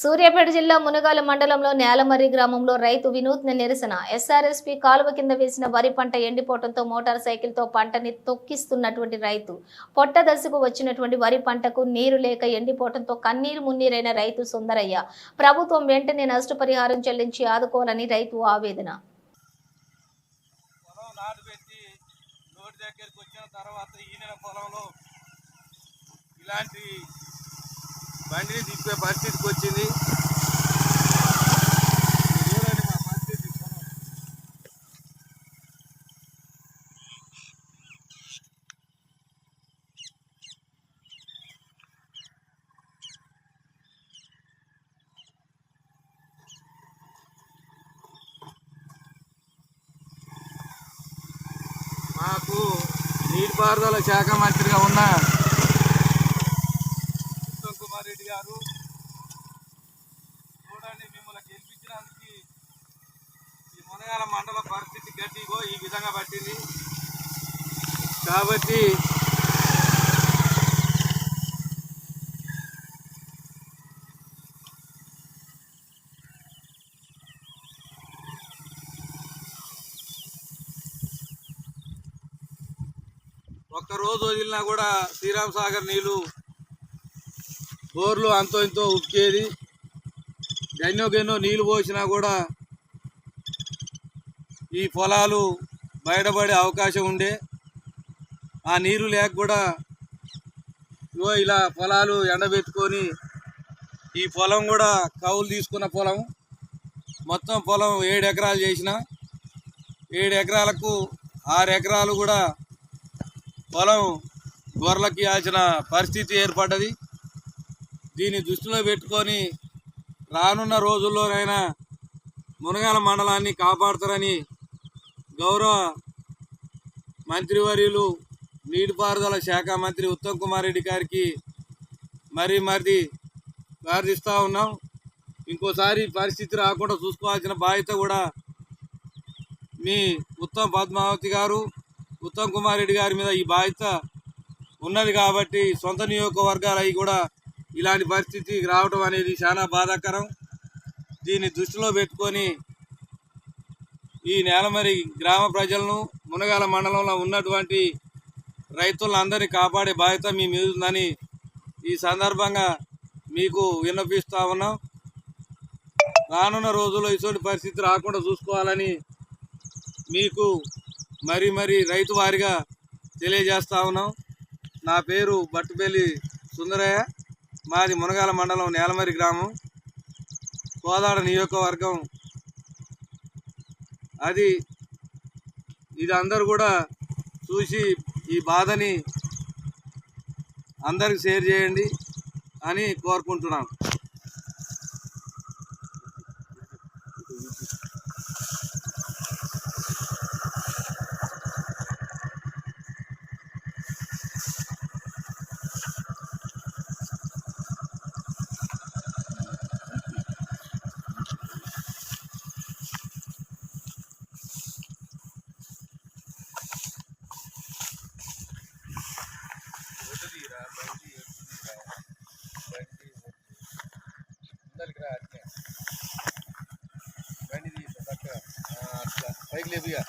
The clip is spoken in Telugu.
సూర్యాపేట జిల్లా మునగాల మండలంలో నేలమర్రి గ్రామంలో రైతు వినూత్న నిరసన. ఎస్ఆర్ఎస్పీ కాలువ కింద వేసిన వరి పంట ఎండిపోవడంతో మోటార్ సైకిల్తో పంటని తొక్కిస్తున్నటువంటి రైతు. పొట్ట దశకు వచ్చినటువంటి వరి పంటకు నీరు లేక ఎండిపోవడంతో కన్నీరు మున్నీరైన రైతు సుందరయ్య. ప్రభుత్వం వెంటనే నష్టపరిహారం చెల్లించి ఆదుకోవాలని రైతు ఆవేదన. ఇలాంటి బండిని తిప్పే పరిస్థితికి వచ్చింది. చూడండి మాకు నీటిపారుదల శాఖ మంత్రిగా ఉన్న రెడ్డి గారు. చూడండి మిమ్మల్ని గెలిపించడానికి ఈ మునగాల మండల పరిస్థితి గట్టిగో ఈ విధంగా పట్టింది. కాబట్టి ఒక్కరోజు వదిలినా కూడా శ్రీరామ్ సాగర్ నీళ్ళు బోర్లు అంతో ఇంతో ఉక్కేది. ఎన్నో గన్నో నీళ్ళు పోసినా కూడా ఈ పొలాలు బయటపడే అవకాశం ఉండే. ఆ నీరు లేక కూడా ఇగో ఇలా పొలాలు ఎండబెట్టుకొని ఈ పొలం కూడా కౌలు తీసుకున్న పొలం. మొత్తం పొలం ఏడు ఎకరాలు చేసిన. ఏడు ఎకరాలకు ఆరు ఎకరాలు కూడా పొలం గొర్రెలకి ఇవ్వాల్సిన పరిస్థితి ఏర్పడ్డది. దీన్ని దృష్టిలో పెట్టుకొని రానున్న రోజుల్లోనైనా మునగాల మండలాన్ని కాపాడుతారని గౌరవ మంత్రివర్యులు నీటిపారుదల శాఖ మంత్రి ఉత్తమ్ కుమార్ రెడ్డి గారికి మరి మరి ప్రార్థిస్తూ ఉన్నాం. ఇంకోసారి పరిస్థితి రాకుండా చూసుకోవాల్సిన బాధ్యత కూడా మీ ఉత్తమ్ పద్మావతి గారు ఉత్తమ్ కుమార్ రెడ్డి గారి మీద ఈ బాధ్యత ఉన్నది కాబట్టి సొంత నియోజకవర్గాలు అవి కూడా ఇలాంటి పరిస్థితి రావడం అనేది చాలా బాధాకరం. దీన్ని దృష్టిలో పెట్టుకొని ఈ నేలమరి గ్రామ ప్రజలను మునగాల మండలంలో ఉన్నటువంటి రైతులందరినీ కాపాడే బాధ్యత మీ మీద ఉందని ఈ సందర్భంగా మీకు విన్నపిస్తూ ఉన్నాం. రానున్న రోజుల్లో ఇటువంటి పరిస్థితి రాకుండా చూసుకోవాలని మీకు మరి మరి రైతు వారిగా తెలియజేస్తా ఉన్నాం. నా పేరు బట్టుపల్లి సుందరయ్య. మాది మునగాల మండలం నేలమరి గ్రామం. కోదాడ నియోజకవర్గం. అది ఇది అందరూ కూడా చూసి ఈ బాధని అందరికి షేర్ చేయండి అని కోరుకుంటున్నాం పైకి లేపిగా